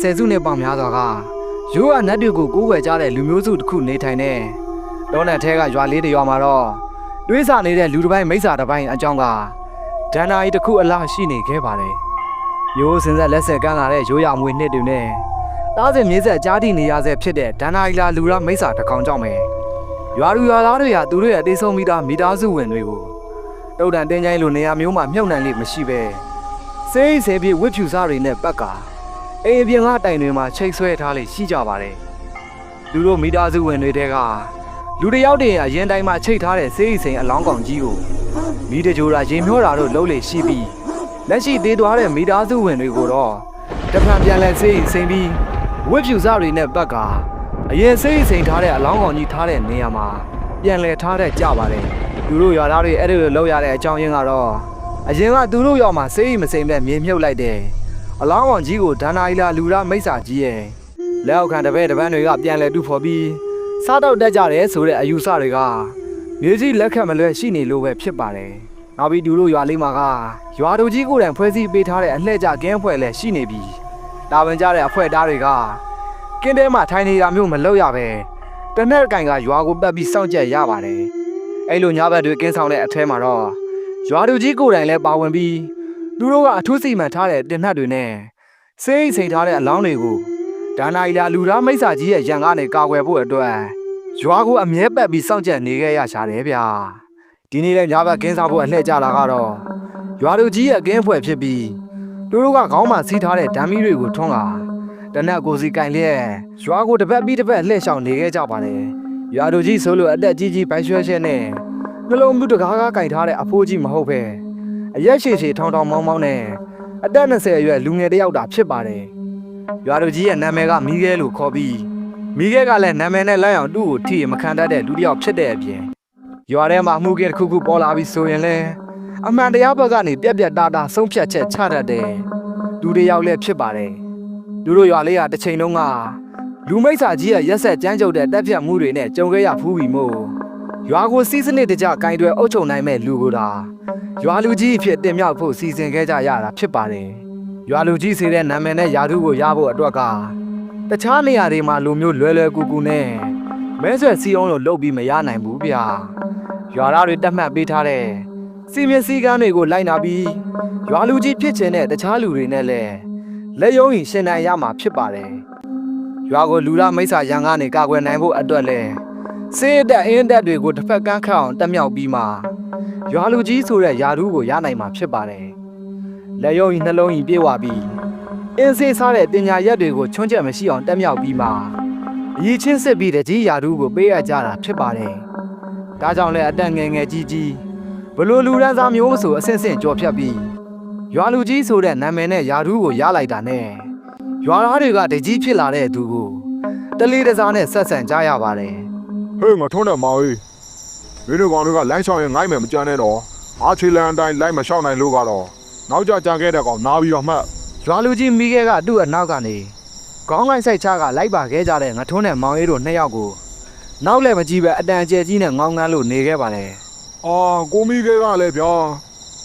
ဆယ်စုနှစ်ပေါင်းများစွာကရိုးအနတ်တွေကိုကိုးကွယ်ကြတဲ့လူမျိုးစုတစ်ခုနေထိုင်တဲ့တောနက်ထဲကရွာလေးတစ်ရွာမှာတော့တွေးဆနေတဲ့လူတစ်ပိုင်းမိစ္ဆာတစ်ပိုင်းအကြောင်းကဒဏ္ဍာရီတစ်ခုအလားရှိနေခဲ့ပါတယ်။ရိုးစင်ဆက်လက်ဆက်ကမ်းလာတဲ့ရိုးရမွေနှစ်တွေနဲ့တားစင်မြေဆက်ကြားတည်နေရဆဲဖြစ်တဲ့ဒဏ္ဍာရီလာလူရမိစ္ဆာတစ်ကောင်ကြောင့်ပဲရွာလူရွာသားတွေဟာသူတို့ရဲ့အသေးဆုံးမိသားမိသားစုဝင်တွေကိုတုတ်တန်တင်းချိုင်းလိုနေရာမျိုးမှာမြုပ်နှံလိမ့်မရှိပဲစေးစေးပြေဝစ်ဖြူစားတွေနဲ့ပတ်ကာ အိမ်အပြင်ကတိုင်တွေမှာချိတ်ဆွဲထားလေရှိကြပါတယ်သူတို့မိသားစုဝင်တွေတဲကလူတစ်ယောက်တည်းအရင်တိုင်းမှာချိတ်ထားတဲ့စေးစိန်အလောင်းကောင်ကြီးကိုမိတကြိုတာရင်မျောတာတို့လုံးလေရှိပြီးလက်ရှိသေးသွားတဲ့မိသားစုဝင်တွေကိုတော့တဖန်ပြန်လဲစေးစိန်ပြီးဝစ်ဖြူစားတွေနဲ့ပတ်ကာအရင်စေးစိန်ထားတဲ့အလောင်းကောင်ကြီးထားတဲ့နေရာမှာပြန်လဲထားတဲ့ကြပါတယ်သူတို့ရွာသားတွေအဲ့ဒီလိုလောက်ရတဲ့အကြောင်းရင်းကတော့အရင်ကသူတို့ရွာမှာစေးမစိန်နဲ့မြေမြုပ်လိုက်တယ် အလောင်း王ကြီးကိုဒန္နာအီလာလူရမိစ္ဆာကြီးရဲ့လက်အောက်ခံတပည့်တပန်းတွေကပြန်လဲတူဖော်ပြီးစားတော့တက်ကြတယ်ဆိုတဲ့အယူဆတွေကမြေကြီးလက်ခတ်မလွဲရှိနေလို့ပဲဖြစ်ပါတယ်။နောက်ပြီးသူတို့ရွာလေးမှာကရွာတို့ကြီးကိုယ်တိုင်ဖွဲ့စည်းပေးထားတဲ့အလှည့်ကျကင်းအဖွဲ့လည်းရှိနေပြီးတာဝန်ကျတဲ့အဖွဲ့သားတွေကကင်းတဲမှာထိုင်နေတာမျိုးမလုပ်ရပဲတနက်ကင်ကရွာကိုပတ်ပြီးစောင့်ကြက်ရပါတယ်။အဲ့လိုညဘက်တွေကင်းဆောင်တဲ့အထဲမှာတော့ရွာတို့ကြီးကိုယ်တိုင်လည်းပါဝင်ပြီး သူတို့ကအထူးစီမံထားတဲ့တင်နှက်တွေနဲ့စိတ်စိမ်ထားတဲ့အလောင်းတွေကိုဒါနာအီလာလူသားမိစ္ဆာကြီးရဲ့ရန်ကနေကာကွယ်ဖို့အတွက်ရွာကိုအမြဲပတ်ပြီးစောင့်ကြပ်နေခဲ့ရရှာတယ်ဗျာဒီနေ့လည်းညဘက်ကင်းစားဖို့အလှည့်ကြတာကတော့ရွာလူကြီးရဲ့အကင်းဖွဲ့ဖြစ်ပြီးသူတို့ကခေါင်းမှာစီးထားတဲ့ဓာမီတွေကိုထွန်းလာတနက်ကိုစီကင်လျက်ရွာကိုတစ်ပတ်ပြီးတစ်ပတ်လှည့်ရှောင်နေခဲ့ကြပါတယ်ရွာလူကြီးဆိုလို့အသက်ကြီးကြီးဘိုင်းရွှဲရွှဲနဲ့နှလုံးမှုတကားကားကင်ထားတဲ့အဖိုးကြီးမဟုတ်ပဲ အရက်ရှည်ရှည်ထောင်ထောင်မောင်းမောင်းနဲ့အသက်20အရွယ်လူငယ်တစ်ယောက်တာဖြစ်ပါတယ်။ရွာသူကြီးရဲ့နာမည်ကမီးခဲလို့ခေါ်ပြီးမီးခဲကလည်းနာမည်နဲ့လိုက်အောင်သူ့ကိုထိမခံတတ်တဲ့လူတစ်ယောက်ဖြစ်တဲ့အပြင်ရွာထဲမှာမှုခဲတစ်ခုခုပေါ်လာပြီးဆိုရင်လည်းအမှန်တရားဘက်ကနေပြက်ပြက်တာတာဆုံးဖြတ်ချက်ချတတ်တဲ့လူတစ်ယောက်လည်းဖြစ်ပါတယ်။သူတို့ရွာလေးကတစ်ချိန်လုံးကလူမိစ္ဆာကြီးရဲ့ရက်ဆက်ကြမ်းကြုတ်တဲ့တက်ဖြတ်မှုတွေနဲ့ကြုံခဲ့ရဖူးပြီမို့ ရွာကိုစီးစနစ်တကျကင်တွယ်အုပ်ချုပ်နိုင်မဲ့လူကိုတာရွာလူကြီးအဖြစ်တင်မြောက်ဖို့စီစဉ်ခဲ့ကြရတာဖြစ်ပါတယ်။ရွာလူကြီးစေတဲ့နာမည်နဲ့ယာထုကိုရဖို့အတွက်ကတခြားနေရာတွေမှာလူမျိုးလွယ်လွယ်ကူကူနဲ့မဲဆွယ်စီအောင်လို့လုပ်ပြီးမရနိုင်ဘူးဗျာ။ရွာသားတွေတတ်မှတ်ပေးထားတဲ့စီမင်းစည်းကမ်းတွေကိုလိုက်နာပြီးရွာလူကြီးဖြစ်ချင်တဲ့တခြားလူတွေနဲ့လည်းလက်ယုံရင်ရှင်နိုင်ရမှာဖြစ်ပါတယ်။ရွာကိုလူလာမိစ္ဆာရန်ကနေကာကွယ်နိုင်ဖို့အတွက်လည်း စေးတက်အင်းတက်တွေကိုတစ်ဖက်ကန်းခတ်အောင်တက်မြောက်ပြီးမှရွာလူကြီးဆိုတဲ့ယာရုကိုရနိုင်မှာဖြစ်ပါတယ်။လက်ရုံးကြီးနှလုံးကြီးပြေဝပြီးအင်းစေးစားတဲ့တင်ညာရက်တွေကိုချွန်းချက်မရှိအောင်တက်မြောက်ပြီးမှအရေးချင်းစစ်ပြီးတကြီးယာရုကိုပေးအပ်ကြတာဖြစ်ပါတယ်။ဒါကြောင့်လည်းအတက်ငယ်ငယ်ကြီးကြီးဘလို့လူရန်စားမျိုးဆိုအဆင့်ဆင့်ကြော်ဖြတ်ပြီးရွာလူကြီးဆိုတဲ့နာမည်နဲ့ယာရုကိုရလိုက်တာနဲ့ရွာသားတွေကတကြီးဖြစ်လာတဲ့သူကိုတလေးတစားနဲ့ဆက်ဆံကြရပါတယ်။ ဟေးငါထုံးတယ်မောင်ကြီးမင်းတို့ကောင်တွေကလိုင်းချောင်းရင်ငိုင်းမယ်မကြမ်းနဲ့တော့အားချေလန်အတိုင်းလိုက်မလျှောက်နိုင်လို့ကတော့နောက်ကြကြခဲ့တဲ့ကောင်နားပြီးတော့မှတ်ရွာလူကြီးမိခဲကသူ့အနောက်ကနေခေါင်းကိုင်းဆိုင်ချကလိုက်ပါခဲ့ကြတဲ့ငထွန်းနဲ့မောင်ရီတို့နှစ်ယောက်ကိုနောက်လည်းမကြည့်ပဲအတန်ကျဲကြီးနဲ့ငေါင်းငန်းလို့နေခဲ့ပါတယ်အာကိုမီခဲကလည်းဗျာ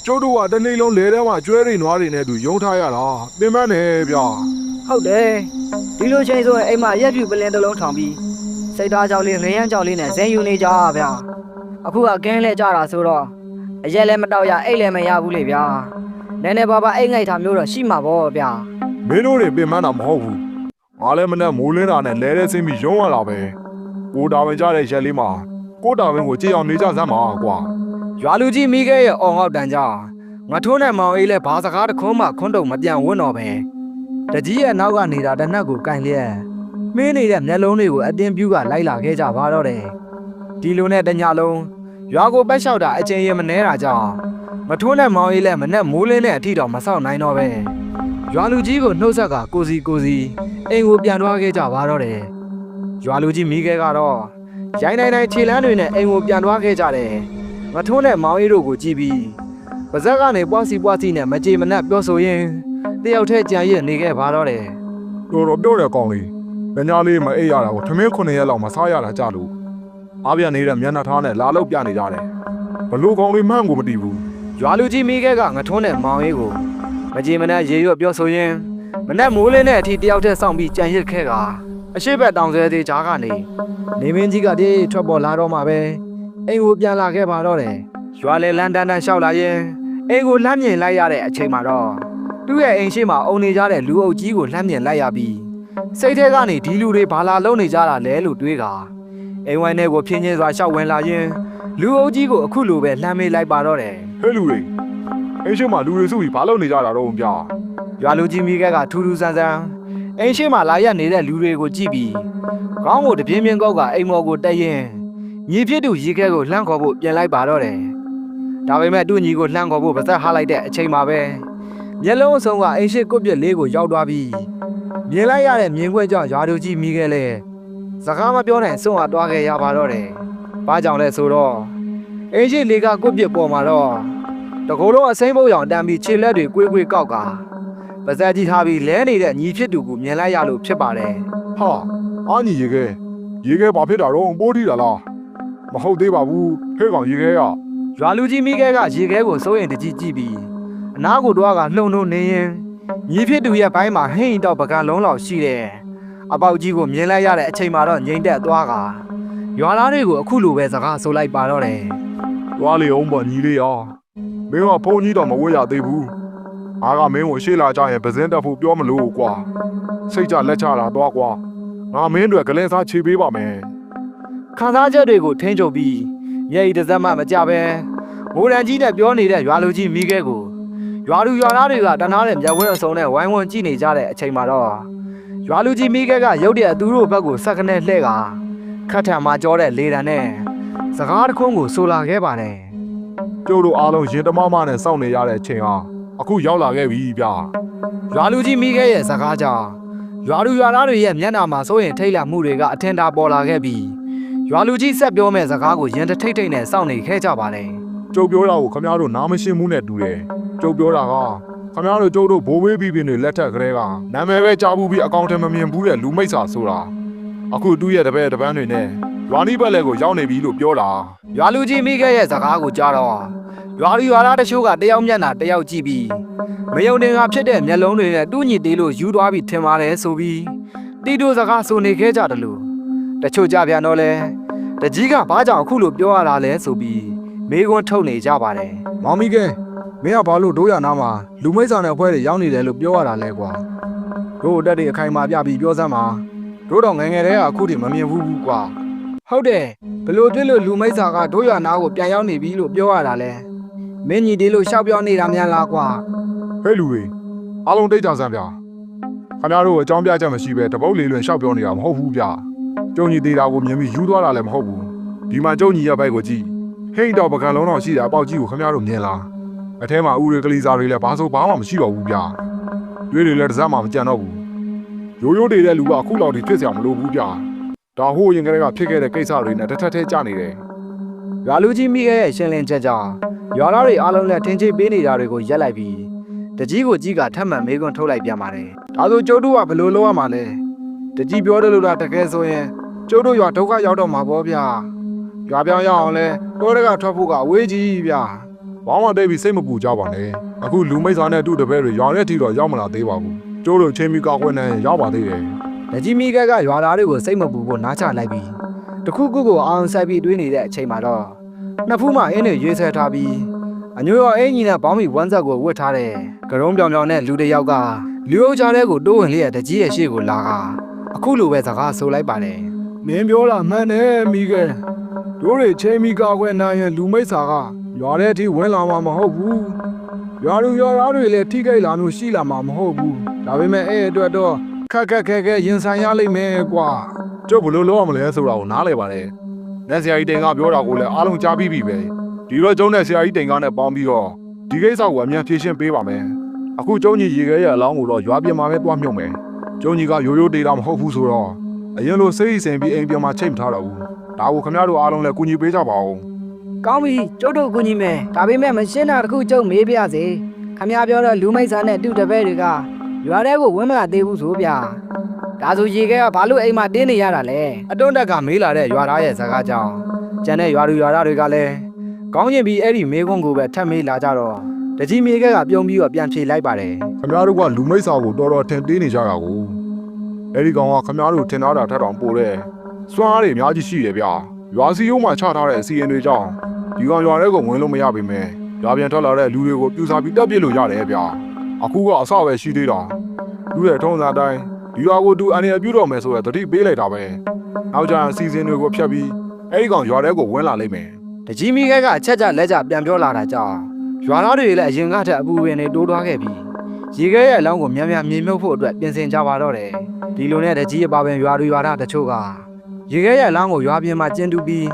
ကျုပ်တို့ကတနေ့လုံးလဲထဲမှာကျွဲရိနွားတွေနဲ့သူယုံထားရတာပင်မနဲ့ဗျာဟုတ်တယ်ဒီလိုချိန်ဆိုရင်အိမ်မှာရက်ပြူပလင်းတစ်လုံးထောင်ပြီး စိတ်သားကြောက်လေးငရမ်းကြောက်လေးနဲ့ဇင်ယူနေကြဗျာအခုကကင်းလဲကြတာဆိုတော့အရက်လည်းမတောက်ရအိတ်လည်းမရဘူးလေဗျာနည်းနည်းပါးပါအိတ်ငိုက်တာမျိုးတော့ရှိမှာပေါ့ဗျာမင်းတို့တွေပင်မတာမဟုတ်ဘူးငါလည်းမနဲ့မိုးလင်းတာနဲ့လဲတဲ့ဆင်းပြီးယုံရတာပဲကိုတာဝင်ကြတဲ့ရက်လေးမှာကိုတာဝင်ကိုကြည်အောင်နေကြစမ်းပါကွာ။ရွာလူကြီးမိခဲရဲ့အော်ငေါက်တန်ကြောင့်ငထွန်းနဲ့မောင်အေးလည်းဘာစကားတစ်ခွန်းမှခွန်းတုံမပြန်ဝန်းတော့ပဲတကြီးရဲ့နောက်ကနေနေတာတနက်ကိုကင်လျက် မင်းနေတဲ့မျက်လုံးတွေကိုအတင်းပြူးကလိုက်လာခဲ့ကြပါတော့တယ်။ဒီလိုနဲ့တညလုံးရွာကိုပတ်လျှောက်တာအချင်းရင်မနှဲတာကြောင့်မထွန်းနဲ့မောင်အေးလည်းမနဲ့မိုးလင်းတဲ့အထိတော့မဆောက်နိုင်တော့ပဲရွာလူကြီးကိုနှုတ်ဆက်ကကိုစီကိုစီအိမ်ကိုပြန်သွားခဲ့ကြပါတော့တယ်ရွာလူကြီးမိခဲကတော့ရိုင်းနိုင်နိုင်ခြေလမ်းတွေနဲ့အိမ်ကိုပြန်သွားခဲ့ကြတယ်မထွန်းနဲ့မောင်အေးတို့ကိုကြည့်ပြီးပါဇက်ကနေပွားစီပွားစီနဲ့မကြေမနက်ပြောဆိုရင်းတယောက်တည်းကြံရစ်နေခဲ့ပါတော့တယ်တော်တော်ပြောတဲ့ကောင်လေး ညညာလေးမအိပ်ရတာကိုထမင်း9ရက်လောက်မစားရတာကြလို့အားပြနေတဲ့မျက်နှာထားနဲ့လာလို့ပြနေကြတယ်ဘလို့ကောင်လေးမှန်းကိုမတီးဘူးရွာလူကြီးမိခဲကငထွန်းနဲ့မောင်အေးကိုမကြေမနက်ရေရွတ်ပြောဆိုရင်းမနဲ့မိုးလင်းတဲ့အထိတယောက်တည်းစောင့်ပြီးကြံရစ်ခဲ့ကအရှိဘက်တောင်ဆဲသေးကြားကနေနေမင်းကြီးကတည်းထွက်ပေါ်လာတော့မှပဲအိမ်ကိုပြန်လာခဲ့ပါတော့တယ်ရွာလေလန်တန်တန်လျှောက်လာရင်အိမ်ကိုလှမ်းမြင်လိုက်ရတဲ့အချိန်မှာတော့သူ့ရဲ့အိမ်ရှိမှာအုံနေကြတဲ့လူအုပ်ကြီးကိုလှမ်းမြင်လိုက်ရပြီး စိတ်ထဲကနေဒီလူတွေဘာလာလုံးနေကြတာလဲလို့တွေးကအိမ်ဝိုင်းထဲကိုဖြင်းချင်းစွာရှောက်ဝင်လာရင်လူအုပ်ကြီးကိုအခုလိုပဲလှမ်းမေးလိုက်ပါတော့တယ်ဟဲ့လူတွေအင်းရှိမလူတွေစုပြီးဘာလုပ်နေကြတာတော့ဗျာရွာလူကြီးမိခဲကထူးထူးဆန်းဆန်းအိမ်ရှိမှလာရက်နေတဲ့လူတွေကိုကြည့်ပြီးခေါင်းကိုတပြင်းပြင်းကောက်ကအိမ်မော်ကိုတက်ရင်ညီဖြစ်သူရေခဲကိုလှမ်းခေါ်ဖို့ပြင်လိုက်ပါတော့တယ်။ဒါပေမဲ့သူ့ညီကိုလှမ်းခေါ်ဖို့ပါသက်ဟားလိုက်တဲ့အချိန်မှာပဲမျက်လုံးအစုံကအိမ်ရှိကွပ်ပြက်လေးကိုရောက်သွားပြီး မြင်လိုက်ရတဲ့မြင်ကွက်ကြောင့်ရွာလူကြီးမိခဲလဲစကားမပြောနိုင်ဆုံးအားတွားခဲ့ရပါတော့တယ်။ဘာကြောင့်လဲဆိုတော့အိမ်ရှိလေးကကွပ်ပြက်ပေါ်မှာတော့တကိုယ်လုံးအစိမ့်ပုတ်ရောင်တမ်းပြီးခြေလက်တွေကွေးကွေးကောက်ကပါဇက်ကြီးထားပြီးလဲနေတဲ့ညီဖြစ်သူကိုမြင်လိုက်ရလို့ဖြစ်ပါတယ်ဟာအာညီရေခဲရေခဲဘာဖြစ်တာတော့ပိုးထီတာလားမဟုတ်သေးပါဘူးဟဲ့ကောင်ရေခဲက။ရွာလူကြီးမိခဲကရေခဲကိုစိုးရင်တကြီးကြည့်ပြီးအနားကိုတော့ကလှုံလှုံနေရင် ညီဖြစ်သူရဲ့ဘိုင်းမှာဟိမ့်တော့ပကံလုံးလောက်ရှိတယ်။အပေါက်ကြီးကိုမြင်လိုက်ရတဲ့အချိန်မှာတော့ငိမ့်သက်သွားကရွာသားတွေကိုအခုလိုပဲစကားဆိုလိုက်ပါတော့တယ်သွားလေအောင်ပေါ့ညီလေးရောမင်းကဖုန်းကြီးတော့မဝေ့ရသေးဘူးအားကမင်းကိုရှေ့လာကြရင်ပဇင်းတက်ဖို့ပြောမလို့ကွာစိတ်ကြလက်ချတာတော့ကွာငါမင်းတွေကလင်းစားခြေပေးပါမယ်။ခံစားချက်တွေကိုထိန်းချုပ်ပြီးမျက်ရည်တစ်စက်မှမကြပဲငိုရန်ကြီးနဲ့ပြောနေတဲ့ရွာလူကြီးမိခဲကို ရွာလူရွာသားတွေကတနာတဲ့မျက်ဝန်းအစုံနဲ့ဝိုင်းဝန်းကြည့်နေကြတဲ့အချိန်မှာတော့ရွာလူကြီးမိခဲကရုတ်တရက်သူတို့ဘက်ကိုဆက်ကနေလှဲ့ကခတ်ထံမှာကြောတဲ့လေတံနဲ့စကားတစ်ခွန်းကိုဆိုလာခဲ့ပါတယ်ကျုပ်တို့အားလုံးရင်တမမနဲ့စောင့်နေရတဲ့အချိန်ဟာအခုရောက်လာခဲ့ပြီဗျာရွာလူကြီးမိခဲရဲ့စကားကြောင့်ရွာလူရွာသားတွေရဲ့မျက်နှာမှာစိုးရင်ထိတ်လန့်မှုတွေကအထင်သာပေါ်လာခဲ့ပြီးရွာလူကြီးဆက်ပြောမဲ့စကားကိုရင်တထိတ်ထိတ်နဲ့စောင့်နေခဲ့ကြပါတယ် ကျုပ်ပြောတာကိုခမရတို့နားမရှင်းဘူးနဲ့တူတယ်ကျုပ်ပြောတာကခမရတို့ကျုပ်တို့ဘိုးဘေးပြီးပြီးတွေလက်ထက်ကလေးကနာမည်ပဲကြားဘူးပြီးအကောင့်ထဲမမြင်ဘူးတဲ့လူမိတ်စာဆိုတာအခုတူးရဲ့တပည့်တပန်းတွေနဲ့ရွာနီးဘက်လက်ကိုရောက်နေပြီလို့ပြောတာရွာလူကြီးမိခဲရဲ့စကားကိုကြားတော့ရွာလူရွာသားတချို့ကတယောက်မျက်နှာတယောက်ကြည့်ပြီးမယုံတင်ကဖြစ်တဲ့မျက်လုံးတွေနဲ့တူးညစ်သေးလို့ယူသွားပြီးထင်ပါတယ်ဆိုပြီးတီတိုစကားဆိုနေခဲ့ကြတယ်လို့တချို့ကြပြန်တော့လဲတကြီးကဘာကြောင့်အခုလိုပြောရတာလဲဆိုပြီး မေးခွန်းထုတ်နေကြပါတယ်မောင်မီကဲမင်းကဘာလို့ဒိုးရနာမှာလူမိတ်စာနဲ့အဖွဲ့တွေရောက်နေတယ်လို့ပြောရတာလဲကွာတို့တက်တွေအခိုင်အမာပြပြီးပြောစမ်းပါတို့တော့ငယ်ငယ်တည်းကအခုထိမမြင်ဘူးဘူးကွာဟုတ်တယ်ဘလို့တွေ့လို့လူမိတ်စာကတို့ရွာနာကိုပြန်ရောက်နေပြီလို့ပြောရတာလဲမင်းကြီးဒီလိုရှောက်ပြောနေတာများလားကွာဟဲ့လူတွေအားလုံးတိတ်ကြစမ်းဗျာခင်ဗျားတို့အကြောင်းပြချက်မရှိပဲတပုတ်လေးလွင်ရှောက်ပြောနေတာမဟုတ်ဘူးဗျာကျုံညီသေးတာကိုမြင်ပြီးယူသွားတာလည်းမဟုတ်ဘူးဒီမှာကျုံညီရဲ့ဘိုက်ကိုကြည့် ဟိတ်တော့ပကံလုံးတော့ရှိတာပေါက်ကြီးကိုခင်ဗျားတို့မြင်လားအထဲမှာဥရကလီစာတွေလည်းဘာဆိုဘာမှမရှိပါဘူးဗျာတွေးတွေလည်းတစ်စက်မှမကြံတော့ဘူးရိုးရိုးတည်တဲ့လူကအခုလောက်ထိဖြစ်စရာမလိုဘူးဗျာဒါဟိုရင်ကလေးကဖြစ်ခဲ့တဲ့ကိစ္စတွေနဲ့တစ်ထပ်ထဲကြနေတယ်ရွာလူကြီးမိရဲ့ရှင်လင်းချက်ကြောင့်ရွာသားတွေအားလုံးလက်ထင်ချိပေးနေတာတွေကိုရက်လိုက်ပြီးတကြီးကိုကြီးကထပ်မံမေးခွန်းထုတ်လိုက်ပြန်ပါတယ်ဒါဆိုကျုပ်တို့ကဘယ်လိုလုပ်ရမှာလဲတကြီးပြောတယ်လို့လားတကယ်ဆိုရင်ကျုပ်တို့ရွာဒုက္ခရောက်တော့မှာပေါ့ဗျာ ရွာပြောင်းရအောင်လဲတိုးတက်ကထွက်ဖို့ကအဝေးကြီးဗျာဘာမှတိတ်ပြီးစိတ်မပူကြပါနဲ့အခုလူမိတ်စာနဲ့အတူတပည့်တွေရောင်တဲ့အထိတော့ရောက်မလာသေးပါဘူးကျိုးတို့ချင်းမီကောက်ခွင့်နဲ့ရောက်ပါသေးတယ်။တကြီးမိကကရွာသားတွေကိုစိတ်မပူဖို့နားချလိုက်ပြီးတခုခုကိုအောင်ဆိုင်ပြီးတွေးနေတဲ့အချိန်မှာတော့နှစ်ဖူးမှအင်းတွေရွေးဆဲထားပြီးအညိုရောအင်းကြီးနဲ့ဘောင်းမီဝမ်းဆက်ကိုဝတ်ထားတဲ့ကရုံးပြောင်ပြောင်နဲ့လူတစ်ယောက်ကလူအုပ်ကြားထဲကိုတိုးဝင်လေးရတကြီးရဲ့ရှေ့ကိုလာကအခုလိုပဲစကားဆိုလိုက်ပါတယ်မင်းပြောတာမှန်တယ်မိကဲ တို့တွေချင်းမီကောက်ခွင့်နိုင်ရင်လူမိတ်စာကရွာတဲ့အထိဝင်လာမှာမဟုတ်ဘူးရွာလူရွာသားတွေလည်းထိခိုက်လာမျိုးရှိလာမှာမဟုတ်ဘူးဒါပေမဲ့အဲ့အတွက်တော့ခက်ခက်ခဲခဲရင်ဆိုင်ရလိမ့်မယ်ကွာကျုပ်ဘယ်လိုလုပ်ရမလဲဆိုတာကိုနားလည်ပါတယ်လက်ဆရာကြီးတင်ကပြောတာကိုလည်းအားလုံးကြားပြီးပြီပဲဒီတော့ကျုံးနဲ့ဆရာကြီးတင်ကနဲ့ပေါင်းပြီးတော့ဒီကိစ္စကိုအမြန်ဖြေရှင်းပေးပါမယ်အခုကျုံးကြီးရေခဲရဲ့အလောင်းကိုတော့ရွာပြင်မှာပဲတွားမြုံမယ်ကျုံးကြီးကရိုးရိုးဒေတာမဟုတ်ဘူးဆိုတော့အရင်လိုစိတ်အစဉ်ပြီးအိမ်ပြန်มาချိန်မထားတော့ဘူး ဒါကိုခင်ဗျားတို့အားလုံးလည်းကူညီပေးကြပါဦး။ကောင်းပြီကျုပ်တို့ကူညီမယ်။ဒါပေမဲ့မရှင်းတာတစ်ခုကျုပ်မေးပြစေ။ခမ ्या ပြောတော့လူမိတ်ဆာနဲ့တူတပည့်တွေကရွာထဲကိုဝင်မလာသေးဘူးဆိုဗျာ။ဒါဆိုရေခဲကဘာလို့အိမ်မှာတင်းနေရတာလဲအတွန်းတက်ကမေးလာတဲ့ရွာသားရဲ့စကားကြောင့်ကျန်တဲ့ရွာသူရွာသားတွေကလည်းကောင်းကျင်ပြီးအဲ့ဒီမေးခွန်းကိုပဲထပ်မေးလာကြတော့တကြီးမြေကဲကပြုံးပြီးတော့ပြန်ဖြေလိုက်ပါတယ်ခမရတို့ကလူမိတ်စာကိုတော်တော်ထင်သေးနေကြတာကိုအဲ့ဒီကောင်ကခမရတို့ထင်ထားတာထက်တောင်ပိုတဲ့ စွမ်းအားတွေအများကြီးရှိတယ်ဗျာရွာစီယုံမှာချထားတဲ့အစီအရင်တွေကြောင့်ဒီကောင်ရွာထဲကိုဝင်လို့မရပါပဲရွာပြန်ထွက်လာတဲ့လူတွေကိုပြူစာပြီးတက်ပစ်လို့ရတယ်ဗျာအခုကအဆပဲရှိသေးတာလူရဲ့ထုံးစံအတိုင်းဒီရွာကိုသူအနေနဲ့ပြုတော်မယ်ဆိုရယ်တတိပေးလိုက်တာပဲနောက်ကျရင်အစီအစဉ်တွေကိုဖျက်ပြီးအဲ့ဒီကောင်ရွာထဲကိုဝင်လာလိမ့်မယ်တကြီးမြေကဲကအချက်ကြလက်ကြပြန်ပြောလာတာကြောင့်ရွာသားတွေလည်းအရင်ကထက်အပူဝင်နေတိုးသွားခဲ့ပြီးရေခဲရဲ့အလောင်းကိုမြန်မြန်မြေမြုပ်ဖို့အတွက်ပြင်ဆင်ကြပါတော့တယ်ဒီလိုနဲ့တကြီးအပါပင်ရွာတွေရွာသားတချို့က ရေခဲရဲ့အလောင်းကိုရွာပြင်မှာကျင်းတူပြီး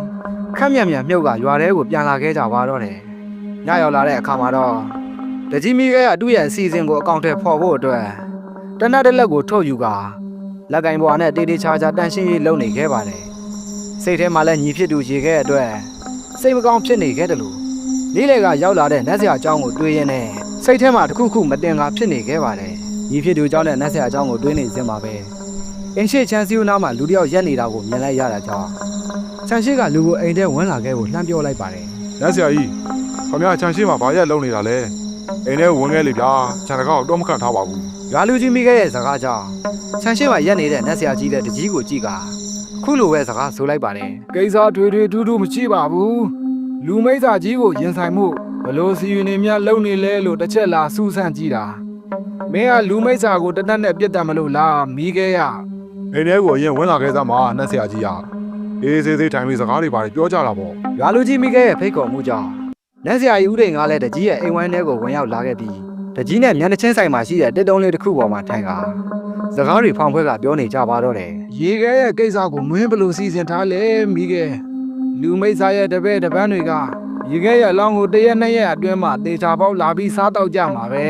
ခက်မြန်မြန်မြုပ်ကရွာထဲကိုပြန်လာခဲ့ကြပါတော့တယ်ညရောက်လာတဲ့အခါမှာတော့တကြီးမြေကဲကသူ့ရဲ့အစီအစဉ်ကိုအကောင့်ထဲဖော်ဖို့အတွက်တနတ်တစ်လက်ကိုထုတ်ယူကလက်ကင်ပေါ်နဲ့တေးတေးချာချာတန်ရှင်းရေးလုပ်နေခဲ့ပါတယ်စိတ်ထဲမှာလည်းညီဖြစ်သူရေခဲအတွက်စိတ်မကောင်းဖြစ်နေခဲ့တယ်လို့လေးလေကရောက်လာတဲ့နတ်ဆရာအကြောင်းကိုတွေးရင်းနဲ့စိတ်ထဲမှာတစ်ခုခုမတင်ကားဖြစ်နေခဲ့ပါတယ်။ညီဖြစ်သူအကြောင်းနဲ့နတ်ဆရာအကြောင်းကိုတွေးနေစဉ်မှာပဲ အင်းရှိချန်စီဦးနားမှာလူတစ်ယောက်ရက်နေတာကိုမြင်လိုက်ရတာကြောင့်ချန်ရှိကလူကိုအိမ်ထဲဝင်လာခဲ့ဖို့လှမ်းပြောလိုက်ပါတယ်လက်ဆရာကြီးခမရချန်ရှိမှာဘာရက်လုံးနေတာလဲအိမ်ထဲဝင်ခဲ့လေဗျာခြံတကောက်တော့မခန့်ထားပါဘူး။ရွာလူကြီးမိခဲ့တဲ့စကားကြောင့်ချန်ရှိမှာရက်နေတဲ့နတ်ဆရာကြီးတဲ့တကြီးကိုကြည့်ကခုလိုပဲစကားဆိုလိုက်ပါတယ်ကိစ္စထွေထွေထူးထူးမရှိပါဘူးလူမိတ်စာကြီးကိုရင်ဆိုင်မှုဘလို့စီယူနေမြလုံနေလဲလို့တစ်ချက်လာစူးစမ်းကြည့်တာမင်းကလူမိတ်စာကိုတနတ်နဲ့ပြစ်တယ်မလို့လားမိခဲ့ရ အိမ်ထဲကိုအရင်ဝင်လာခဲ့စမ်းပါနှက်ဆရာကြီးอ่ะအေးစေးစေးထိုင်ပြီးစကားတွေပါတယ်ပြောကြတာပေါ့။ရွာလူကြီးမိခဲ့ရဲ့ဖိတ်ခေါ်မှုကြောင့်နတ်ဆရာကြီးဦးတိန်ကလည်းတကြီးရဲ့အိမ်ဝိုင်းထဲကိုဝင်ရောက်လာခဲ့ပြီးတကြီးနဲ့မျက်နှာချင်းဆိုင်မှာရှိတဲ့တစ်တုံးလေးတစ်ခုပေါ်မှာထိုင်ကစကားတွေဖောင်ဖွဲကပြောနေကြပါတော့တယ်ရေခဲရဲ့ကိစ္စကိုမင်းဘလို့စီစဉ်ထားလဲမိခဲ့လူမိတ်စာရဲ့တပည့်တပန်းတွေကရေခဲရဲ့အလောင်းကိုတရက်နှစ်ရက်အတွင်းမှာတေချာပေါက်လာပြီးစားတော့ကြမှာပဲ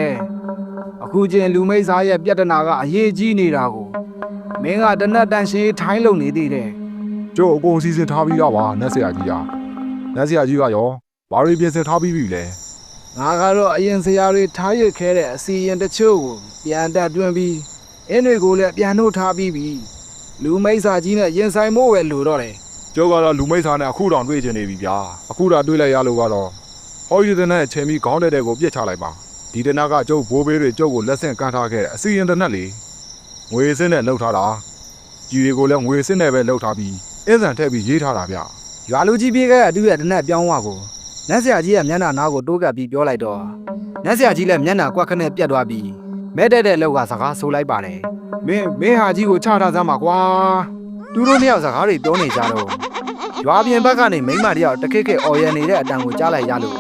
အခုချင်းလူမိတ်စာရဲ့ပြဿနာကအရေးကြီးနေတာကို မင်းကတနတ်တန်ရှင်းထိုင်းလုံနေသေးတယ်ကျို့အကုန်စီစဉ်ထားပြီးတော့ပါနတ်ဆရာကြီးကနတ်ဆရာကြီးကရောဘာတွေပြင်ဆင်ထားပြီးပြီလဲငါကတော့အရင်ဆရာတွေထားရခဲ့တဲ့အစီရင်တချို့ကိုပြန်တက်တွင်းပြီးအင်းတွေကိုလည်းပြန်နှုတ်ထားပြီးပြီလူမိတ်စာကြီးနဲ့ရင်ဆိုင်မို့ပဲလိုတော့တယ်ကျုပ်ကတော့လူမိတ်စာနဲ့အခုတောင်တွေ့ချင်နေပြီဗျာအခုတော့တွေ့လိုက်ရလို့ကတော့ဟောယူတဲ့နဲ့ချိန်ပြီးခေါင်းတဲ့တဲ့ကိုပြစ်ချလိုက်ပါဒီတနက်ကကျုပ်ဘိုးဘေးတွေကျုပ်ကိုလက်ဆင့်ကမ်းထားခဲ့တဲ့အစီရင်တနက်လေ ငွေစင်းနဲ့လှုပ်ထားတာကြီးတွေကိုလည်းငွေစင်းနဲ့ပဲလှုပ်ထားပြီးအင်းဆန်ထည့်ပြီးရေးထားတာဗျ။ရွာလူကြီးပြေးခဲ့တဲ့အတူရဲ့တနက်ပြောင်းဝကိုနတ်ဆရာကြီးရဲ့မျက်နှာနားကိုတိုးကပ်ပြီးပြောလိုက်တော့နတ်ဆရာကြီးလည်းမျက်နှာကွက်ခနဲ့ပြတ်သွားပြီးမဲတဲ့တဲ့လောက်ကစကားဆိုလိုက်ပါတယ်မင်းမင်းဟာကြီးကိုချထားစမ်းပါကွာ။သူတို့နှစ်ယောက်စကားတွေပြောနေကြတော့ရွာပြင်ဘက်ကနေမိန်းမတစ်ယောက်တခိတ်ခိတ်အော်ရနေတဲ့အတန်ကိုကြားလိုက်ရလို့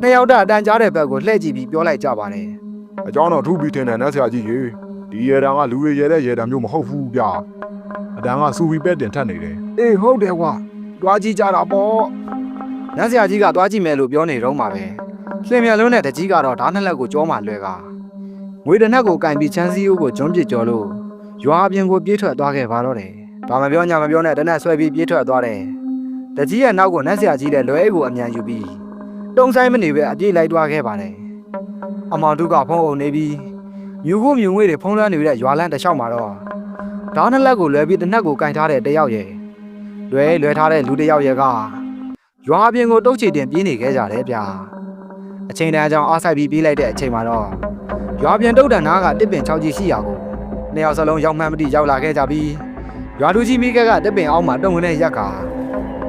နှစ်ယောက်တည်းအတန်ကြားတဲ့ဘက်ကိုလှည့်ကြည့်ပြီးပြောလိုက်ကြပါတယ်အကြောင်းတော့ထူးပြီးတင်တယ်နတ်ဆရာကြီးရေ ဒီရေတံကလူတွေရဲတဲ့ရေတံမျိုးမဟုတ်ဘူးဗျအတန်ကစူပြီးပဲတင်ထက်နေတယ်အေးဟုတ်တယ်ကွာတွားကြည့်ကြတာပေါ့။နတ်ဆရာကြီးကသွားကြည့်မယ်လို့ပြောနေတော့မှပဲလင်မြလုံးနဲ့တကြီးကတော့ဓာတ်နှစ်လက်ကိုကြောမှလွဲကငွေတစ်နက်ကိုကင်ပြီးချမ်းစီဦးကိုဂျွန်းပစ်ကြော်လို့ရွာပြင်ကိုပြေးထွက်သွားခဲ့ပါတော့တယ်။ဘာမပြောညာမပြောနဲ့တနက်ဆွဲပြီးပြေးထွက်သွားတယ်။တကြီးရဲ့နောက်ကိုနတ်ဆရာကြီးလည်းလွဲကိုအမြန်ယူပြီးတုံဆိုင်မနေပဲအပြေးလိုက်သွားခဲ့ပါတယ်။အမောင်တုကဖုံးအုံနေပြီး မြူခုမြူငွေတွေဖုံးလွှမ်းနေတဲ့ရွာလန်းတစ်လျှောက်မှာတော့ဓာတ်နှစ်လက်ကိုလွဲပြီးတစ်နက်ကိုကင်ထားတဲ့တယောက်ရဲ့လွဲလွဲထားတဲ့လူတစ်ယောက်ရဲ့ကရွာပြင်ကိုတုတ်ချီတင်ပြေးနေခဲ့ကြတယ်ဗျာအချိန်တန်းအကြောင်းအားဆိုင်ပြီးပြေးလိုက်တဲ့အချိန်မှာတော့ရွာပြင်တုတ်တန်နားကတစ်ပင်6ကြီးရှိရာကိုနှစ်ယောက်စလုံးရောက်မှန်းမသိရောက်လာခဲ့ကြပြီးရွာလူကြီးမိကက်ကတစ်ပင်အောက်မှာတုံဝင်တဲ့ရက်ကာ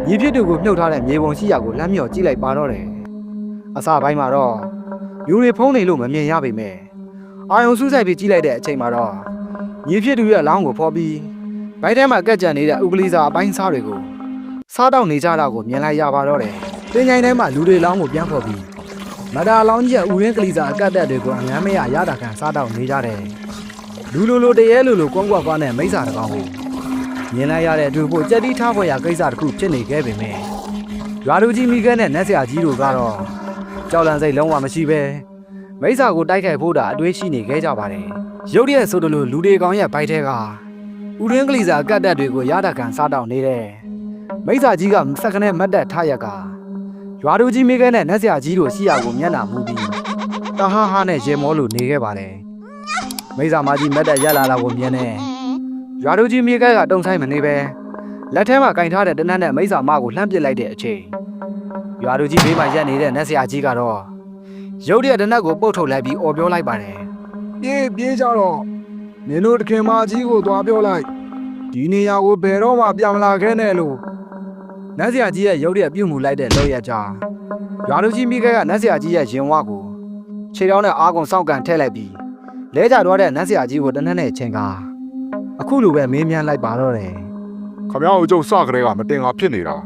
ညီဖြစ်သူကိုမြုပ်ထားတဲ့မြေပုံရှိရာကိုလမ်းမြော်ကြည့်လိုက်ပါတော့တယ်အစပိုင်းမှာတော့ယူရီဖုံးနေလို့မမြင်ရပေမဲ့ အာယုံစူးစိုက်ပြီးကြည့်လိုက်တဲ့အချိန်မှာတော့ညီဖြစ်သူရဲ့အလောင်းကိုဖော်ပြီးဘိုက်ထဲမှာကက်ကြံနေတဲ့ဥကလေးစာအပိုင်းစားတွေကိုစားတော့နေကြတာကိုမြင်လိုက်ရပါတော့တယ်။တင်းချိုင်းထဲမှာလူတွေလောင်းကိုပြန်ခေါ်ပြီးမဒါလောင်းကြီးကဥရင်းကလေးစာအကတ်တက်တွေကိုအငမ်းမရရတာခံစားတော့နေကြတယ်။လူလိုလိုတရေလိုလိုကွန်းကွက်ကွာနဲ့မိစ္ဆာတကောင်ကိုမြင်လိုက်ရတဲ့အတူဖို့ကြက်တီးထားဖွယ်ရာကိစ္စတစ်ခုဖြစ်နေခဲ့ပေမဲ့ရွာလူကြီးမိခဲနဲ့နတ်ဆရာကြီးတို့ကတော့ကြောက်လန့်စိတ်လုံးဝမရှိပဲ မိစ္ဆာကိုတိုက်ခိုက်ဖို့တာအတွေးရှိနေခဲ့ကြပါတယ်။ရုတ်တရက်ဆိုတလို့လူတွေကောင်ရဲ့ဘိုက်ထဲကဥရင်းကလေးစာအကတ်တက်တွေကိုရတာခံစားတော့နေတဲ့မိစ္ဆာကြီးကစက္ကနဲ့မတ်တက်ထားရက်ကရွာသူကြီးမိခဲနဲ့နတ်ဆရာကြီးတို့ရှိရကိုမျက်နှာမူပြီးတဟဟနဲ့ရေမောလို့နေခဲ့ပါတယ်မိစ္ဆာမကြီးမတ်တက်ရက်လာတာကိုမြင်နေရွာသူကြီးမိခဲကတုံဆိုင်မနေပဲလက်ထဲမှာကင်ထားတဲ့တနတ်နဲ့မိစ္ဆာမကိုလှမ်းပစ်လိုက်တဲ့အချိန်ရွာသူကြီးဘေးမှာရက်နေတဲ့နတ်ဆရာကြီးကတော့ ရုတ်တရက်တနက်ကိုပုတ်ထုတ်လိုက်ပြီးអော်ပြောလိုက်ပါတယ် ပြေးပြေးကြတော့နင်တို့တခင်မကြီးကိုသွားပြောလိုက်ဒီနေရာကိုဘယ်တော့မှပြန်မလာခဲ့နဲ့လို့ နတ်ဆရာကြီးရဲ့ရုတ်တရက်ပြုတ်မှုလိုက်တဲ့လောက်ရကြရွာလူကြီးမိခဲကနတ်ဆရာကြီးရဲ့ရင်ဝကိုခြေထောက်နဲ့အားကုန်စောင့်ကန်ထည့်လိုက်ပြီးလဲကျသွားတဲ့နတ်ဆရာကြီးကိုတနက်နဲ့ချင်းကားအခုလိုပဲမေးမြန်းလိုက်ပါတော့တယ် ခမ ्या ကိုကျုပ်စကြတဲ့ကမတင်ငါဖြစ်နေတာ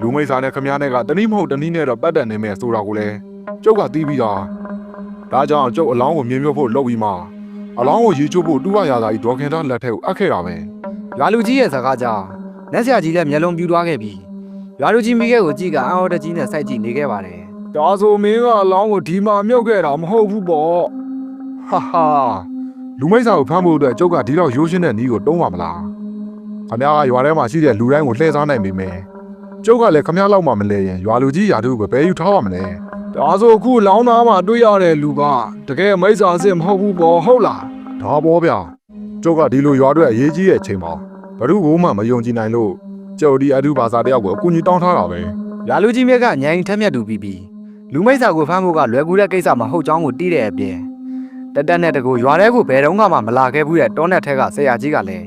လူမိတ်စာနဲ့ခမ ्या နဲ့ကတနည်းမဟုတ်တနည်းနဲ့တော့ပတ်သက်နေမယ်ဆိုတာကိုလည်း ကျုပ်ကသိပြီးသားဒါကြောင့်ကျုပ်အလောင်းကိုမြင်မြုပ်ဖို့လုပ်ပြီးမှအလောင်းကိုရေချိုးဖို့တူဝရသာကြီးဒေါခင်သားလက်ထက်ကိုအပ်ခဲ့တာပဲရွာလူကြီးရဲ့စကားကြောင့်နတ်ဆရာကြီးလည်းမျက်လုံးပြူသွားခဲ့ပြီးရွာလူကြီးမိခဲကိုကြည့်ကအံ့ဩတကြီးနဲ့စိုက်ကြည့်နေခဲ့ပါတယ်ဒါဆိုမင်းကအလောင်းကိုဒီမှာမြုပ်ခဲ့တာမဟုတ်ဘူးပေါ့ဟာဟာလူမိတ်စာကိုဖမ်းဖို့အတွက်ကျုပ်ကဒီလောက်ရိုးရှင်းတဲ့နီးကိုတုံးပါမလားခမ ्या ကရွာထဲမှာရှိတဲ့လူတိုင်းကိုလှည့်စားနိုင်ပေမယ့် ကျုပ်ကလည်းခမ ्या လောက်မှမလဲရင်ရွာလူကြီးယာတို့ကိုဘယ်ယူထားပါမလဲ ဒါဆိုအခုလောင်းသားမှာတွေ့ရတဲ့လူကတကယ်မိစ္ဆာစစ်မဟုတ်ဘူးပေါ့ဟုတ်လား ဒါပေါ်ဗျာကျုပ်ကဒီလိုရွာအတွက်အရေးကြီးတဲ့အချိန်မှာဘ누구မှမယုံကြည်နိုင်လို့ကျုပ်ဒီအတူဘာသာတယောက်ကိုအကူအညီတောင်းထားတာပဲ ရွာလူကြီးမြက်ကညင်ထက်မြက်တူပြီးပြီးလူမိတ်စာကိုဖမ်းဖို့ကလွယ်ကူတဲ့ကိစ္စမဟုတ်ကြောင်းကိုတီးတဲ့အပြင်တက်တက်နဲ့တကူရွာထဲကိုဘယ်တော့မှမလာခဲ့ဘူးတဲ့တောနဲ့ထက်ကဆရာကြီးကလည်း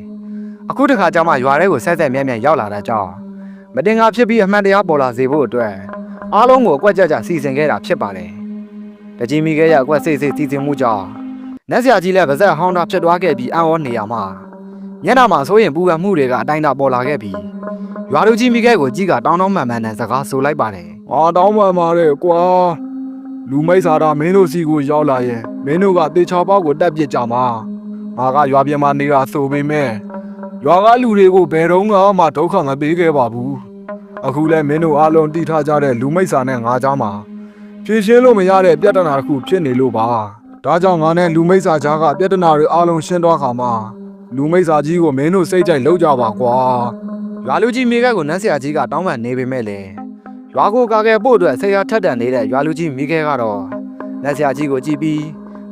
အခုတခါကျမှရွာထဲကိုဆက်ဆက်မြဲမြဲရောက်လာတဲ့ကြောင်း မတင်ငါဖြစ်ပြီးအမှန်တရားပေါ်လာစေဖို့အတွက်အားလုံးကိုအကွက်ကြကြစီစဉ်ခဲ့တာဖြစ်ပါတယ်တကြီးမိခဲရအကွက်စိတ်စိတ်စီစဉ်မှုကြောင့်နတ်ဆရာကြီးလည်းဗဇက်ဟောင်းတာဖြစ်သွားခဲ့ပြီးအံ့ဩနေရမှာညနာမှာဆိုရင်ပူပန်မှုတွေကအတိုင်းတာပေါ်လာခဲ့ပြီးရွာလူကြီးမိခဲကိုကြီးကတောင်းတောင်းမှန်မှန်နဲ့စကားဆိုလိုက်ပါတယ်။အာတောင်းပန်ပါတယ်ကွာ။လူမိတ်ဆာတာမင်းတို့စီကိုရောက်လာရင်မင်းတို့ကတေချာပေါက်ကိုတက်ပစ်ကြမှာ။ငါကရွာပြင်မှာနေတာဆိုပေမဲ့ ရွာကလူတွေကိုဘယ်တော့မှဒုက္ခမပေးခဲ့ပါဘူး။အခုလဲမင်းတို့အားလုံးတီးထားကြတဲ့လူမိတ်ဆာနဲ့ငါကြားမှာဖြည့်ရှင်းလို့မရတဲ့ပြဿနာတစ်ခုဖြစ်နေလို့ပါ။ဒါကြောင့်ငါနဲ့လူမိတ်ဆာကြားကပြဿနာတွေအားလုံးရှင်းသွားခါမှာလူမိတ်ဆာကြီးကိုမင်းတို့စိတ်ကြိုက်လောက်ကြပါကွာ။ရွာလူကြီးမိခက်ကိုနတ်ဆရာကြီးကတောင်းပန်နေပေမဲ့လည်းရွာကိုကာကယ်ဖို့အတွက်ဆရာထက်တန်နေတဲ့ရွာလူကြီးမိခဲကတော့နတ်ဆရာကြီးကိုကြည့်ပြီး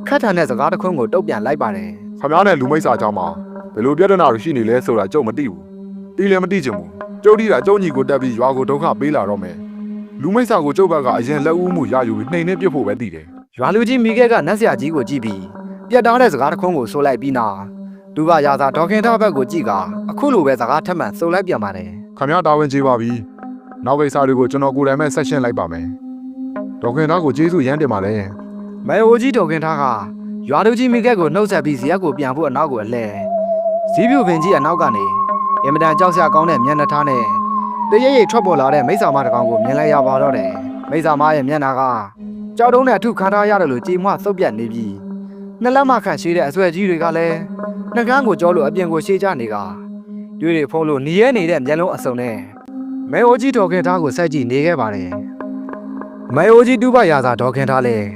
ခတ်ထန်တဲ့စကားတစ်ခွန်းကိုတုတ်ပြန်လိုက်ပါတယ်ခမ ्या နဲ့လူမိတ်စာကြားမှာ ဘယ်လိုပြဿနာတွေရှိနေလဲဆိုတာကျုပ်မသိဘူးတီးလည်းမသိချင်ဘူးကျုပ်တီးတာကျုံညီကိုတက်ပြီးရွာကိုဒုက္ခပေးလာတော့မယ်လူမိတ်စာကိုကျုပ်ဘက်ကအရင်လက်ဦးမှုရယူပြီးနှိမ်နှင်းပြစ်ဖို့ပဲတည်တယ်ရွာလူကြီးမိခဲကနတ်ဆရာကြီးကိုကြည့်ပြီးပြတ်သားတဲ့စကားတစ်ခွန်းကိုဆိုလိုက်ပြီးနောက်သူကရာသာဒေါခင်ထဘက်ကိုကြည့်ကအခုလိုပဲစကားထပ်မံဆိုလိုက်ပြန်ပါတယ်ခမ ्या တာဝန်ကျေးပါပြီနောက်ကိစ္စတွေကိုကျွန်တော်ကိုယ်တိုင်ပဲဆက်ရှင်းလိုက်ပါမယ်ဒေါခင်သားကိုကျေးဇူးရမ်းတင်ပါတယ်မဲအိုကြီးဒေါခင်ထကရွာလူကြီးမိခဲကိုနှုတ်ဆက်ပြီးဇရက်ကိုပြန်ဖို့အနောက်ကိုအလှဲ ဇီးပြူပင်ကြီးအနောက်ကနေအင်မတန်ကြောက်စရာကောင်းတဲ့မျက်နှာထားနဲ့တရရိပ်ထွက်ပေါ်လာတဲ့မိစ္ဆာမတစ်ကောင်ကိုမြင်လိုက်ရပါတော့တယ်မိစ္ဆာမရဲ့မျက်နှာကကြောက်တုံးနဲ့အထုခံထားရတယ်လို့ကြည်မွဆုပ်ပြတ်နေပြီးနှစ်လက်မခန့်ရှိတဲ့အဆွဲကြီးတွေကလည်းနှကန်းကိုကြောလို့အပြင်ကိုရှေ့ချနေကတွေးတွေဖုံးလို့หนีရဲနေတဲ့မျက်လုံးအစုံနဲ့မဲအိုကြီးဒေါခင်ထကိုစိုက်ကြည့်နေခဲ့ပါတယ်မဲအိုကြီးတူးပရာသာဒေါခင်ထလည်း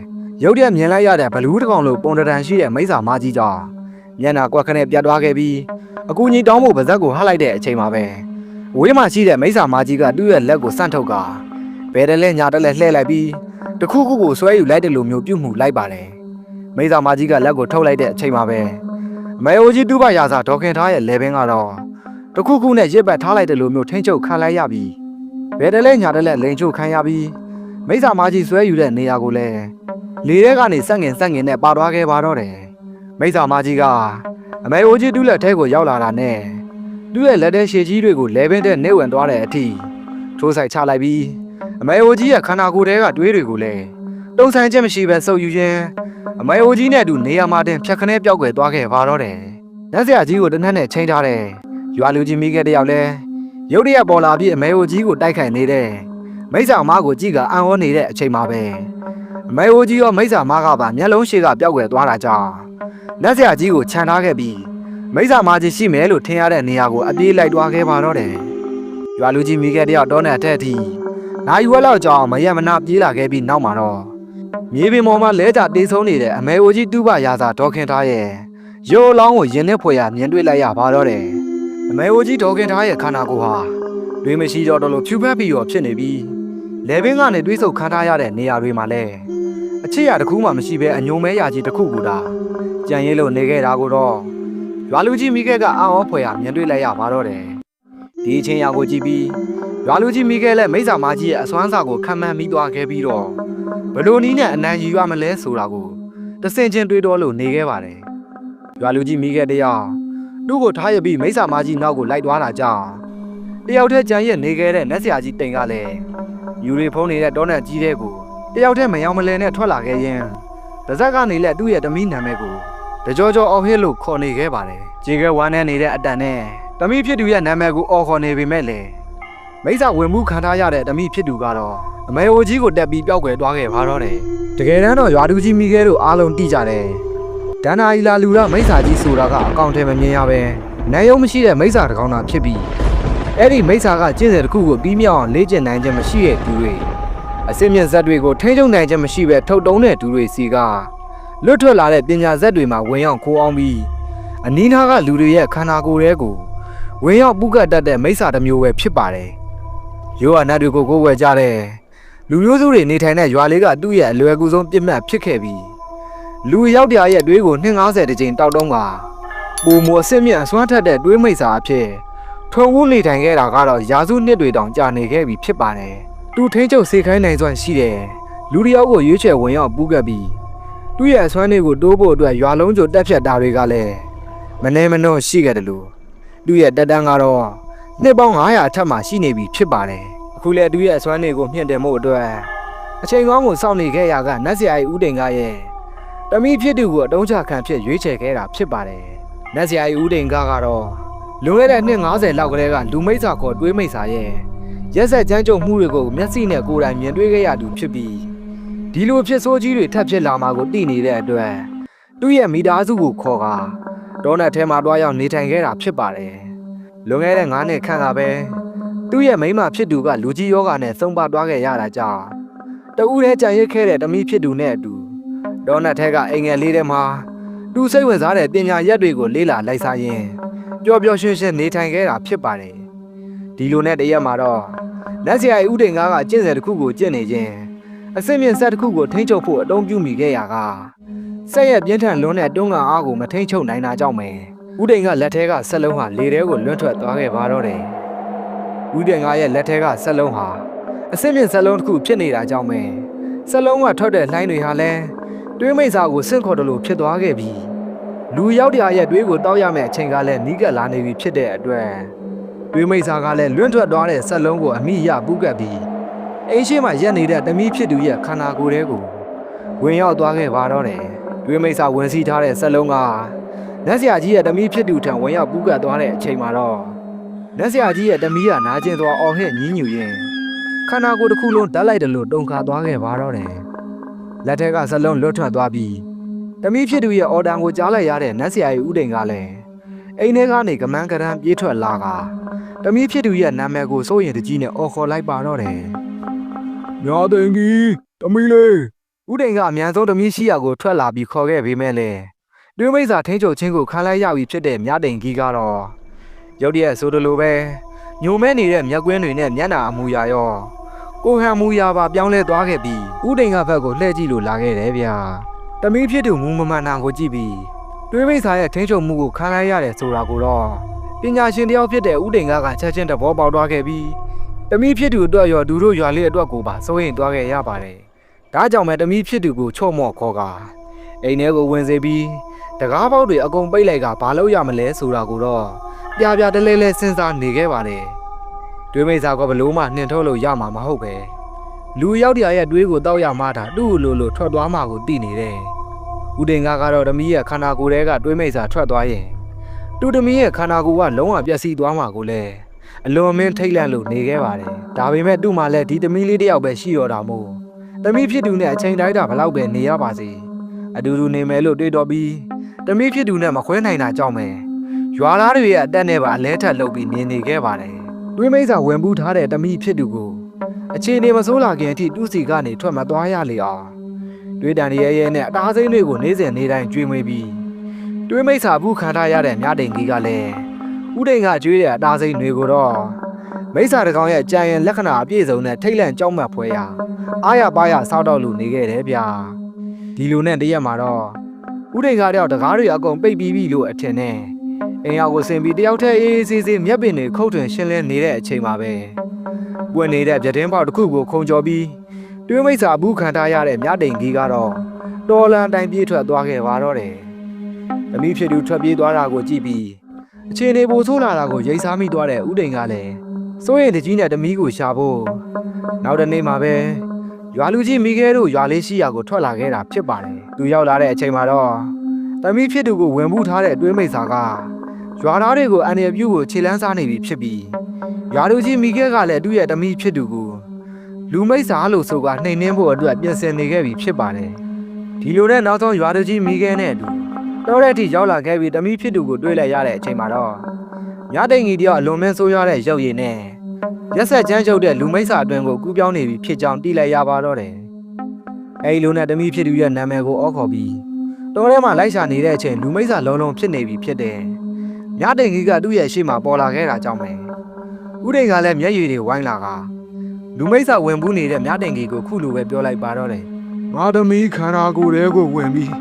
ရုတ်တရက်မြင်လိုက်ရတဲ့ဘလူးတစ်ကောင်လိုပုံတံရှိတဲ့မိစ္ဆာမကြီးကြောင့် မျက်နှာကွက်ခနဲ့ပြတ်သွားခဲ့ပြီးအကူကြီးတောင်းဖို့ပါဇက်ကိုဟတ်လိုက်တဲ့အချိန်မှာပဲအဝေးမှာရှိတဲ့မိစ္ဆာမကြီးကသူ့ရဲ့လက်ကိုဆန့်ထုတ်ကဘယ်တလဲညာတလဲလှည့်လိုက်ပြီးတခုခုကိုဆွဲယူလိုက်တယ်လို့မျိုးပြုတ်မှုလိုက်ပါတယ်မိစ္ဆာမကြီးကလက်ကိုထုတ်လိုက်တဲ့အချိန်မှာပဲအမေအိုကြီးတူးပါရာစာဒေါခင်ထားရဲ့လေပင်ကတော့တခုခုနဲ့ရစ်ပတ်ထားလိုက်တယ်လို့မျိုးထိမ့်ချုပ်ခံလိုက်ရပြီးဘယ်တလဲညာတလဲလိန်ချုပ်ခံရပြီးမိစ္ဆာမကြီးဆွဲယူတဲ့နေရာကိုလည်းလေထဲကနေစက်ငင်စက်ငင်နဲ့ပါသွားခဲ့ပါတော့တယ် မိစ္ဆာမကြီးကအမေအိုကြီးတူးလက်ထဲကိုရောက်လာတာနဲ့သူ့ရဲ့လက်ထဲရှည်ကြီးတွေကိုလဲပင်းတဲ့နေဝင်သွားတဲ့အထိထိုးဆိုင်ချလိုက်ပြီးအမေအိုကြီးရဲ့ခန္ဓာကိုယ်ထဲကတွေးတွေကိုလည်းတုံဆိုင်ချက်မရှိပဲစုပ်ယူရင်းအမေအိုကြီးနဲ့အတူနေရာမှာတင်ဖြတ်ခနဲပြောက်ွယ်သွားခဲ့ပါတော့တယ်လက်ဆရာကြီးကိုတနက်နဲ့ချိန်ထားတဲ့ရွာလူကြီးမိခဲ့တယောက်လဲရုတ်တရက်ပေါ်လာပြီးအမေအိုကြီးကိုတိုက်ခိုက်နေတဲ့မိစ္ဆာမကိုကြည့်ကအံ့ဩနေတဲ့အချိန်မှာပဲ အမေအိုကြီးရောမိစ္ဆာမကပါမျက်လုံးရှိကပျောက်ွယ်သွားတာကြောင့်လက်ဆရာကြီးကိုခြံထားခဲ့ပြီးမိစ္ဆာမကြီးရှိမယ်လို့ထင်ရတဲ့နေရာကိုအပြေးလိုက်သွားခဲ့ပါတော့တယ်။ရွာလူကြီးမိခဲ့တယောက်တောနဲ့အထက်အထိနိုင်ဝက်လောက်ကြောင်မရမနာပြေးလာခဲ့ပြီးနောက်မှာတော့မြေပြင်ပေါ်မှာလဲကြတေးဆုံးနေတဲ့အမေအိုကြီးတူးပရာစာဒေါခင်ထားရဲ့ရိုးလောင်းကိုရင်နဲ့ဖွယ်ရမြင်တွေ့လိုက်ရပါတော့တယ်။အမေအိုကြီးဒေါခင်ထားရဲ့ခန္ဓာကိုယ်ဟာတွေးမရှိတော့တော့လို့ဖြူဖက်ပြီးရောဖြစ်နေပြီးလေဘင်းကနေတွေးဆုပ်ခန်းထားရတဲ့နေရာတွေမှာလဲ အချစ်ရတစ်ခုမှမရှိဘဲအညုံမဲရကြီးတစ်ခုကူတာကြံရဲလို့နေခဲ့တာကိုတော့ရွာလူကြီးမိခဲ့ကအံ့ဩဖွယ်ရမြင်တွေ့လိုက်ရပါတော့တယ်ဒီအချင်းရောက်ကိုကြည့်ပြီးရွာလူကြီးမိခဲလည်းမိစ္ဆာမကြီးရဲ့အစွမ်းစာကိုခံမှန်းမိသွားခဲ့ပြီးတော့ဘလို့နီးနဲ့အနံရီရွာမလဲဆိုတာကိုတဆင်ချင်းတွေးတော်လို့နေခဲ့ပါတယ်ရွာလူကြီးမိခဲတယောက်သူ့ကိုထားရပြီးမိစ္ဆာမကြီးနောက်ကိုလိုက်သွားတာကြောင့်တယောက်တည်းကြံရက်နေခဲ့တဲ့နတ်ဆရာကြီးတိန်ကလည်းယူရီဖုံးနေတဲ့တောနဲ့ကြီးတဲ့ကို တယောက်တည်းမယောင်မလဲနဲ့ထွက်လာခဲ့ရင်ပါဇက်ကနေလက်သူ့ရဲ့တမီးနာမည်ကိုတကြောကြောအော်ဟစ်လို့ခေါ်နေခဲ့ပါတယ်ကြေခဲဝမ်းနဲ့နေတဲ့အတန်နဲ့တမီးဖြစ်သူရဲ့နာမည်ကိုအော်ခေါ်နေပေမဲ့လည်းမိစ္ဆာဝင်မှုခံထားရတဲ့တမိဖြစ်သူကတော့အမေအိုကြီးကိုတက်ပြီးပျောက်ကွယ်သွားခဲ့ပါတော့တယ်တကယ်တမ်းတော့ရွာသူကြီးမိခဲတို့အားလုံးတိကြတယ်ဒန္နာအီလာလူရမိစ္ဆာကြီးဆိုတာကအကောင့်ထဲမမြင်ရပဲနိုင်ရုံမရှိတဲ့မိစ္ဆာတကောင်တာဖြစ်ပြီးအဲ့ဒီမိစ္ဆာကကျင့်စဉ်တစ်ခုကိုပြီးမြောက်အောင်လေ့ကျင့်နိုင်ခြင်းမရှိတဲ့သူတွေ အစစ်မြင့်ဇက်တွေကိုထိန်းချုပ်နိုင်ခြင်းမရှိပဲထုတ်တုံးတဲ့သူတွေစီကလွတ်ထွက်လာတဲ့ပညာဇက်တွေမှာဝင်ရောက်ခိုးအောင်ပြီးအနီးနားကလူတွေရဲ့ခန္ဓာကိုယ်တွေကိုဝင်ရောက်ပုကတ်တတ်တဲ့မိစ္ဆာတစ်မျိုးပဲဖြစ်ပါတယ်ရိုးရနတ်တွေကိုကိုယ်ဝယ်ကြတဲ့လူမျိုးစုတွေနေထိုင်တဲ့ရွာလေးကသူ့ရဲ့အလွယ်ကူဆုံးပြစ်မှတ်ဖြစ်ခဲ့ပြီးလူရောက်တရားရဲ့တွေးကို250တကြိမ်တောက်တုံးကပုံမအစ်စ်မြင့်အစွမ်းထက်တဲ့တွေးမိတ်စာအဖြစ်ထုံဝန်းနေထိုင်ခဲ့တာကတော့ရာစုနှစ်တွေတောင်ကြာနေခဲ့ပြီဖြစ်ပါတယ် သူထိန်းချုပ်စေခိုင်းနိုင်စွမ်းရှိတယ်လူတစ်ယောက်ကိုရွေးချယ်ဝင်ရောက်ပူးကပ်ပြီးသူ့ရဲ့အစွမ်းတွေကိုတိုးဖို့အတွက်ရွာလုံးကျိုတက်ဖြတ်တာတွေကလည်းမနေမနှောရှိခဲ့တယ်လို့သူ့ရဲ့တက်တန်းကတော့နှစ်ပေါင်း900အထက်မှာရှိနေပြီဖြစ်ပါတယ်။အခုလည်းသူရဲ့အစွမ်းတွေကိုမြင့်တယ်မို့အတွက်အချိန်ကောင်းကိုစောင့်နေခဲ့ရကနတ်ဆရာကြီးဦးတိန်ကရဲ့တမိဖြစ်သူကိုအတုံးချခံဖြစ်ရွေးချယ်ခဲ့တာဖြစ်ပါတယ်။နတ်ဆရာကြီးဦးတိန်ကကတော့လွန်ခဲ့တဲ့နှစ်90လောက်ကလေးကလူမိတ်စာခေါ်တွေးမိတ်စာရဲ့ ရက်ဆက်ကြမ်းကြုတ်မှုတွေကိုမျက်စိနဲ့ကိုယ်တိုင်မြင်တွေ့ခဲ့ရသူဖြစ်ပြီးဒီလိုဖြစ်ဆိုးကြီးတွေထပ်ဖြစ်လာမှာကိုသိနေတဲ့အတွက်သူ့ရဲ့မိသားစုကိုခေါ်ကဒေါနတ်ထဲမှာတွားရောက်နေထိုင်ခဲ့တာဖြစ်ပါတယ်။လွန်ခဲ့တဲ့9နှစ်ခန့်ကပဲသူ့ရဲ့မိန်းမဖြစ်သူကလူကြီးယောဂနဲ့ဆုံးပါသွားခဲ့ရတာကြောင့်တဦးတည်းကြံရစ်ခဲ့တဲ့တမိဖြစ်သူနဲ့အတူဒေါနတ်ထက်ကအိမ်ငယ်လေးထဲမှာသူစိတ်ဝင်စားတဲ့ပညာရက်တွေကိုလေးလာလိုက်စားရင်းပျော်ပျော်ရွှင်ရွှင်နေထိုင်ခဲ့တာဖြစ်ပါတယ် ဒီလိုနဲ့တရက်မှာတော့လက်ဆရာကြီးဦးတင်ကားကကျင့်စဉ်တစ်ခုကိုကျင့်နေခြင်းအစင်မြင့်ဆက်တစ်ခုကိုထိန်းချုပ်ဖို့အတုံးပြုမိခဲ့ရာကဆက်ရဲ့ပြင်းထန်လွန်းတဲ့တွန်းကန်အားကိုမထိန်းချုပ်နိုင်တာကြောင့်ပဲဦးတိန်ကလက်ထဲကဆက်လုံးဟာလေထဲကိုလွတ်ထွက်သွားခဲ့ပါတော့တယ်။ဦးတိန်ကရဲ့လက်ထဲကဆက်လုံးဟာအစစ်မြင့်ဆက်လုံးတစ်ခုဖြစ်နေတာကြောင့်ပဲဆက်လုံးကထွက်တဲ့လှိုင်းတွေဟာလည်းတွေးမိတ်စာကိုဆင့်ခေါ်တယ်လို့ဖြစ်သွားခဲ့ပြီးလူရောက်တရားရဲ့တွေးကိုတောက်ရမယ့်အချိန်ကလည်းနီးကပ်လာနေပြီဖြစ်တဲ့အတွက် တွေးမိတ်စာကလည်းလွင့်ထွက်သွားတဲ့ဆက်လုံးကိုအမိရပူးကပ်ပြီးအိမ်ရှိမှရက်နေတဲ့တမီးဖြစ်သူရဲ့ခန္ဓာကိုယ်ထဲကိုဝင်ရောက်သွားခဲ့ပါတော့တယ်။တွေးမိတ်စာဝင်စီးထားတဲ့ဆက်လုံးကလက်ဆရာကြီးရဲ့တမီးဖြစ်သူထံဝင်ရောက်ပူးကပ်သွားတဲ့အချိန်မှာတော့လက်ဆရာကြီးရဲ့တမီးကနာကျင်သွားအော်ဟစ်ညင်းညူရင်းခန္ဓာကိုယ်တစ်ခုလုံးဓာတ်လိုက်တယ်လို့တုန်ခါသွားခဲ့ပါတော့တယ်လက်ထက်ကစလုံးလွတ်ထွက်သွားပြီးတမီးဖြစ်သူရဲ့အော်ဒန်ကိုကြားလိုက်ရတဲ့နတ်ဆရာကြီးဦးတိန်ကလည်း အိမ်ထဲကနေကမန်းကရန်ပြေးထွက်လာကတမီးဖြစ်သူရဲ့နာမည်ကိုစိုးရင်တကြီးနဲ့အော်ခေါ်လိုက်ပါတော့တယ်မြာသိင်ကြီးတမီလေးဦးတိန်ကအမြန်ဆုံးတမီးရှိရာကိုထွက်လာပြီးခေါ်ခဲ့ပေမဲ့လည်းတွင်းမိတ်စာထိန်းချုပ်ခြင်းကိုခံလိုက်ရပြီဖြစ်တဲ့မြတိန်ကြီးကတော့ရုတ်တရက်ဆိုတလိုပဲညိုမဲနေတဲ့မျက်ကွင်းတွေနဲ့မျက်နှာအမူအရာရောကိုဟန်မူအရာပါပြောင်းလဲသွားခဲ့ပြီးဦးတိန်ကဘက်ကိုလှည့်ကြည့်လို့လာခဲ့တယ်ဗျာတမီးဖြစ်သူမူမမှန်နာကိုကြည့်ပြီး တွင်းမိတ်စာရဲ့ထိန်းချုပ်မှုကိုခံလိုက်ရတယ်ဆိုတာကိုတော့ပညာရှင်တယောက်ဖြစ်တဲ့ဦးတိန်ကကချက်ချင်းသဘောပေါက်သွားခဲ့ပြီးတမီးဖြစ်သူအတွက်ရောဒူတို့ရွာလေးအတွက်ကိုပါစိုးရင်သွားခဲ့ရပါတယ်ဒါကြောင့်ပဲတမီးဖြစ်သူကိုချော့မော့ခေါ်ကအိမ်ထဲကိုဝင်စေပြီးတကားပေါက်တွေအကုန်ပိတ်လိုက်ကဘာလို့ရမလဲဆိုတာကိုတော့ပြပြတလဲလဲစဉ်းစားနေခဲ့ပါတယ်။တွေးမိတ်စာကဘလို့မှနှင်ထုတ်လို့ရမှာမဟုတ်ပဲ။လူရောက်တရားရဲ့တွေးကိုတောက်ရမှတာသူ့လိုလိုထွက်သွားမှကိုသိနေတယ်။ ဦးတင်ကကတော့တမီးရဲ့ခန္ဓာကိုယ်ထဲကတွေးမိတ်စာထွက်သွားရင်သူ့တမီးရဲ့ခန္ဓာကိုယ်ကလုံးဝပျက်စီးသွားမှကိုလည်းအလွန်မင်းထိတ်လန့်လို့နေခဲ့ပါတယ်။ဒါပေမဲ့သူ့မှာလည်းဒီတမီးလေးတစ်ယောက်ပဲရှိတော့တာမို့တမီးဖြစ်သူနဲ့အချိန်တိုင်းတာဘလောက်ပဲနေရပါစေ။အတူတူနေမယ်လို့တွေးတော်ပြီးတမီးဖြစ်သူနဲ့မခွဲနိုင်တာကြောင့်ပဲရွာသားတွေရဲ့အတက်နဲ့ပါအလဲထက်လုပ်ပြီးနေနေခဲ့ပါတယ်။တွေးမိတ်စာဝင်ပူးထားတဲ့တမီးဖြစ်သူကိုအခြေအနေမဆိုးလာခင်အထိသူ့စီကနေထွက်မသွားရလေအောင် တွေးတန်ရဲရဲနဲ့အသားစိမ့်တွေကိုနေ့စဉ်နေ့တိုင်းကြွေးမွေးပြီးတွေးမိတ်စာဘူးခံထားရတဲ့မြတိန်ကြီးကလည်းဥဒိန်ကကြွေးတဲ့အသားစိမ့်တွေကိုတော့မိတ်စာတကောင်ရဲ့ကြံရင်လက္ခဏာအပြည့်စုံနဲ့ထိတ်လန့်ကြောက်မှတ်ဖွယ်ရာအားရပါးရစောက်တော့လို့နေခဲ့တယ်ဗျာဒီလိုနဲ့တရက်မှာတော့ဦးတိန်ကားတော့တကားတွေအကုန်ပိတ်ပြီးပြီလို့အထင်နဲ့အိမ်ရောက်ကိုဆင်ပြီးတယောက်တည်းအေးအေးဆေးဆေးမျက်ပင်တွေခုတ်ထွင်ရှင်းလင်းနေတဲ့အချိန်မှာပဲပွင့်နေတဲ့ပြတင်းပေါက်တစ်ခုကိုခုံကျော်ပြီး တွင်းမိတ်စာဘူးခံထားရတဲ့မြတိန်ကြီးကတော့တော်လန်တိုင်းပြေးထွက်သွားခဲ့ပါတော့တယ်။သမီးဖြစ်သူထွက်ပြေးသွားတာကိုကြည့်ပြီးအခြေအနေပိုဆိုးလာတာကိုရိပ်စားမိသွားတဲ့ဥဒိန်ကလည်းစိုးရိမ်တကြီးနဲ့တမီးကိုရှာဖို့နောက်တစ်နေ့မှာပဲရွာလူကြီးမိခဲတို့ရွာလေးရှိရာကိုထွက်လာခဲ့တာဖြစ်ပါတယ်။သူရောက်လာတဲ့အချိန်မှာတော့သမီးဖြစ်သူကိုဝင်မှုထားတဲ့အတွင်းမိတ်စာကရွာသားတွေကိုအန်ရပြူကိုခြေလန်းစားနေပြီဖြစ်ပြီးရွာလူကြီးမိခဲကလည်းသူ့ရဲ့တမီးဖြစ်သူကို လူမိတ်စာလို့ဆိုကနှိမ်နှင်းဖို့အတွက်ပြင်ဆင်နေခဲ့ပြီဖြစ်ပါတယ်။ဒီလိုနဲ့နောက်ဆုံးရွာလူကြီးမိခဲနဲ့အတူတော့တဲ့အထိရောက်လာခဲ့ပြီးတမီးဖြစ်သူကိုတွေ့လိုက်ရတဲ့အချိန်မှာတော့ညတိန်ကြီးတယောက်အလွန်မဲဆိုးရတဲ့ရုပ်ရည်နဲ့ရက်ဆက်ချမ်းကျုပ်တဲ့လူမိတ်စာအတွင်းကိုကူးပြောင်းနေပြီဖြစ်ကြောင်းသိလိုက်ရပါတော့တယ်။အဲဒီလိုနဲ့တမီးဖြစ်သူရဲ့နာမည်ကိုအော်ခေါ်ပြီးတော်ထဲမှာလိုက်ရှာနေတဲ့အချိန်လူမိတ်စာလုံးလုံးဖြစ်နေပြီဖြစ်တယ်။ညတိန်ကြီးကသူ့ရဲ့ရှေ့မှာပေါ်လာခဲ့တာကြောင့်ပဲ။ဥဒိန်ကလည်းမျက်ရည်တွေဝိုင်းလာက လူမိတ်စာဝင်ပူးနေတဲ့မြတိန်ကြီးကိုခုလိုပဲပြောလိုက်ပါတော့တယ်။ငါသမီးခန္ဓာကိုယ်ထဲကိုဝင်ပြီး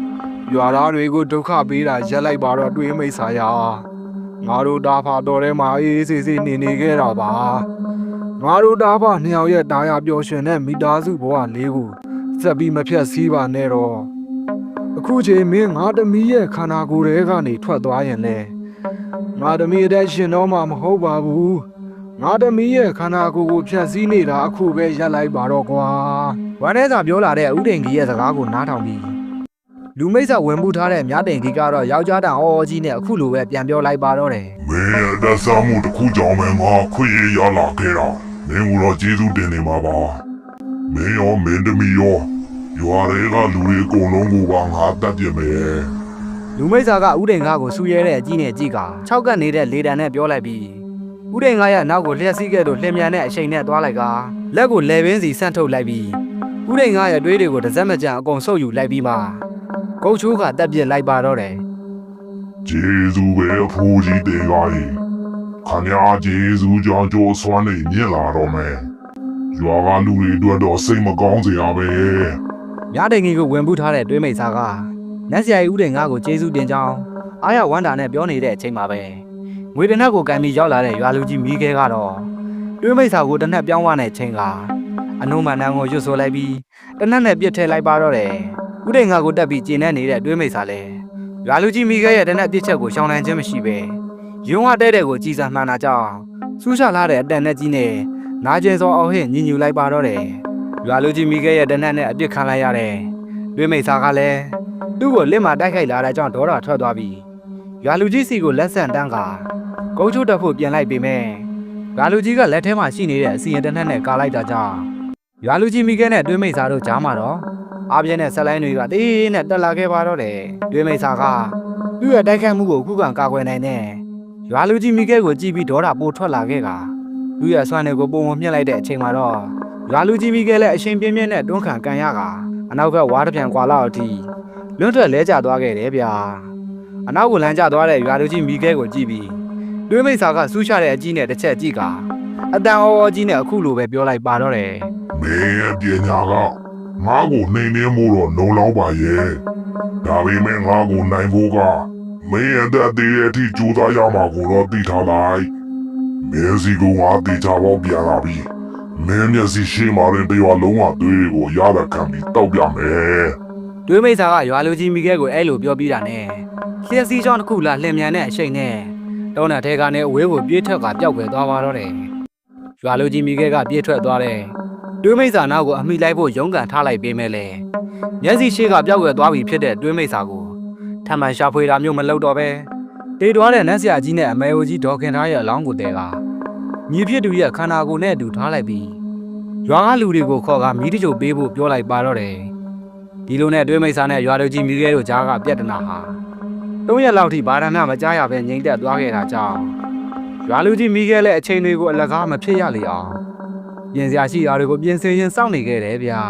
ရွာသားတွေကိုဒုက္ခပေးတာရက်လိုက်ပါတော့တွေးမိတ်ဆာရငါတို့တာဖာတော်ထဲမှာအေးအေးဆေးဆေးနေနေခဲ့တာပါငါတို့တာဖာနှစ်ယောက်ရဲ့တာယာပျော်ရွှင်တဲ့မိသားစုဘဝလေးကိုစက်ပြီးမဖြတ်စည်းပါနဲ့တော့အခုချိန်မင်းငါသမီးရဲ့ခန္ဓာကိုယ်ထဲကနေထွက်သွားရင်လေငါသမီးအသက်ရှင်တော့မှမဟုတ်ပါဘူး ငါသမီးရဲ့ခန္ဓာကိုယ်ကိုဖြတ်စည်းနေတာအခုပဲရက်လိုက်ပါတော့ကွာဝမ်းထဲသာပြောလာတဲ့ဥဒိန်ကြီးရဲ့စကားကိုနားထောင်ပြီးလူမိတ်ဆက်ဝင်မှုထားတဲ့မြတိန်ကြီးကတော့ယောက်ျားတန်အော်အော်ကြီးနဲ့အခုလိုပဲပြန်ပြောလိုက်ပါတော့တယ်မင်းရဲ့အသက်ဆောင်မှုတစ်ခုကြောင့်ပဲငါခွင့်ရရလာခဲ့တာမင်းကိုတော့ကျေးဇူးတင်နေမှာပါမင်းရောမင်းသမီးရောရွာတွေကလူတွေအကုန်လုံးကိုပါငါတတ်ပြမယ်လူမိတ်စာကဥဒိန်ကားကိုဆူရဲတဲ့အကြီးနဲ့ကြည့်က၆ကပ်နေတဲ့လေတံနဲ့ပြောလိုက်ပြီး ဥဒိန်ကားရဲ့နောက်ကိုလျှက်စီးခဲ့လို့လှင်မြန်တဲ့အချိန်နဲ့သွားလိုက်ကလက်ကိုလဲပင်းစီဆန့်ထုတ်လိုက်ပြီးဥဒိန်ကားရဲ့တွေးတွေကိုတစ်စက်မကြံအကုန်ဆုပ်ယူလိုက်ပြီးမှကုတ်ချိုးကတက်ပြစ်လိုက်ပါတော့တယ်ကျေးဇူးပဲအဖိုးကြီးတင်ပါ၏ခမညာကျေးဇူးကြောင့်ကြိုးဆွမ်းနေမြင့်လာတော့မယ်ရွာကလူတွေအတွက်တော့စိတ်မကောင်းစရာပဲမြတိန်ကြီးကိုဝင်ပူးထားတဲ့တွေးမိတ်စာကနတ်ဆရာကြီးဥဒိန်ကားကိုကျေးဇူးတင်ကြောင်းအားရဝမ်းတာနဲ့ပြောနေတဲ့အချိန်မှာပဲ ငွေတနက်ကိုကန်ပြီးရောက်လာတဲ့ရွာလူကြီးမိခဲကတော့တွေးမိတ်စာကိုတနက်ပြောင်းသွားတဲ့အချိန်ကအနုမန္တန်ကိုရွတ်ဆိုလိုက်ပြီးတနက်နဲ့ပြစ်ထည့်လိုက်ပါတော့တယ်ဥဒိန်ကားကိုတက်ပြီးကျင်းနေနေတဲ့တွေးမိတ်စာလဲရွာလူကြီးမိခဲရဲ့တနက်ပြစ်ချက်ကိုရှောင်နိုင်ခြင်းမရှိပဲရုံးဝတဲ့တဲ့ကိုကြည်စားမှန်တာကြောင့်စူးရှလာတဲ့အတန်နဲ့ကြီးနဲ့နာကျင်စောအောင်ဟင့်ညင်ညူလိုက်ပါတော့တယ်ရွာလူကြီးမိခဲရဲ့တနက်နဲ့အပြစ်ခံလိုက်ရတယ်တွေးမိတ်စာကလည်းသူ့ကိုလက်မှာတိုက်ခိုက်လာတဲ့ကြောင့်ဒေါသထွက်သွားပြီးရွာလူကြီးစီကိုလက်ဆန့်တန်းက ကုန်းချိုးတက်ဖို့ပြန်လိုက်ပေမဲ့ရွာလူကြီးကလက်ထဲမှာရှိနေတဲ့အစီရင်တနက်နဲ့ကာလိုက်တာကြောင့်ရွာလူကြီးမိခဲနဲ့တွေးမိတ်စာတို့ကြားမှာတော့အားပြင်းတဲ့ဆက်လိုင်းတွေကတေးနဲ့တက်လာခဲ့ပါတော့တယ်တွေးမိတ်စာကသူ့ရဲ့တိုက်ခိုက်မှုကိုခုခံကာကွယ်နိုင်တဲ့ရွာလူကြီးမိခဲကိုကြည့်ပြီးဒေါသပိုထွက်လာခဲ့ကသူ့ရဲ့ဆွမ်းတွေကိုပုံပုံမြင့်လိုက်တဲ့အချိန်မှာတော့ရွာလူကြီးမိခဲလည်းအရှင်ပြင်းပြင်းနဲ့တွန်းခံကန်ရကအနောက်ဘက်ဝါးတစ်ပြန်ကွာလောက်အထိလွန့်ထွက်လဲကျသွားခဲ့တယ်ဗျာအနောက်ကိုလမ်းကျသွားတဲ့ရွာလူကြီးမိခဲကိုကြည့်ပြီး တွေးမိတ်စာကစူးရှတဲ့အကြီးနဲ့တစ်ချက်ကြည့်ကအတန်အော်အော်ကြီးနဲ့အခုလိုပဲပြောလိုက်ပါတော့တယ်မင်းရဲ့ပညာကငါ့ကိုနှိမ်နှင်းမှုတော့လုံလောက်ပါရဲ့ဒါပေမဲ့ငါ့ကိုနိုင်ဖို့ကမင်းရဲ့အသက်သေးတဲ့အထိကြိုးစားရမှာကိုတော့သိထားလိုက်မင်းစီကငါတေချာပေါက်ပြန်လာပြီမင်းမျက်စိရှိမှရင်တရွာလုံးဝသွေးတွေကိုရတာခံပြီးတောက်ပြမယ်တွေးမိတ်စာကရွာလူကြီးမိခဲကိုအဲ့လိုပြောပြီးတာနဲ့လျှက်စီးချောင်းတစ်ခုလာလှင်မြန်တဲ့အချိန်နဲ့ တောင်းတဲ့ထဲကနေအဝေးကိုပြေးထွက်ကပျောက်ကွယ်သွားပါတော့တယ်ရွာလူကြီးမိခဲကပြေးထွက်သွားတယ်တွေးမိတ်စာနောက်ကိုအမိလိုက်ဖို့ရုန်းကန်ထားလိုက်ပေးမယ်လေမျက်စိရှိကပျောက်ကွယ်သွားပြီဖြစ်တဲ့တွေးမိတ်စာကိုထမှန်ရှာဖွေတာမျိုးမလုပ်တော့ပဲတေးသွားတဲ့နတ်ဆရာကြီးနဲ့အမေအိုကြီးဒေါ်ခင်ထားရဲ့အလောင်းကိုတဲကညီဖြစ်သူရဲ့ခန္ဓာကိုယ်နဲ့အတူထားလိုက်ပြီးရွာကလူတွေကိုခေါ်ကမီးတကြိုပေးဖို့ပြောလိုက်ပါတော့တယ်ဒီလိုနဲ့အတွင်းမိတ်ဆာနဲ့ရွာလူကြီးမိခဲတို့ကြားကပြက်တနာဟာ ၃ရက်လောက်ထိဘာဒနာမကြားရပဲငြိမ်သက်သွားခဲ့တာကြောင့်ရွာလူကြီးမိခဲလည်းအချိန်တွေကိုအလကားမဖြစ်ရလေအောင်ပြင်စရာရှိရာတွေကိုပြင်ဆင်ရင်စောင့်နေခဲ့တယ်ဗျာ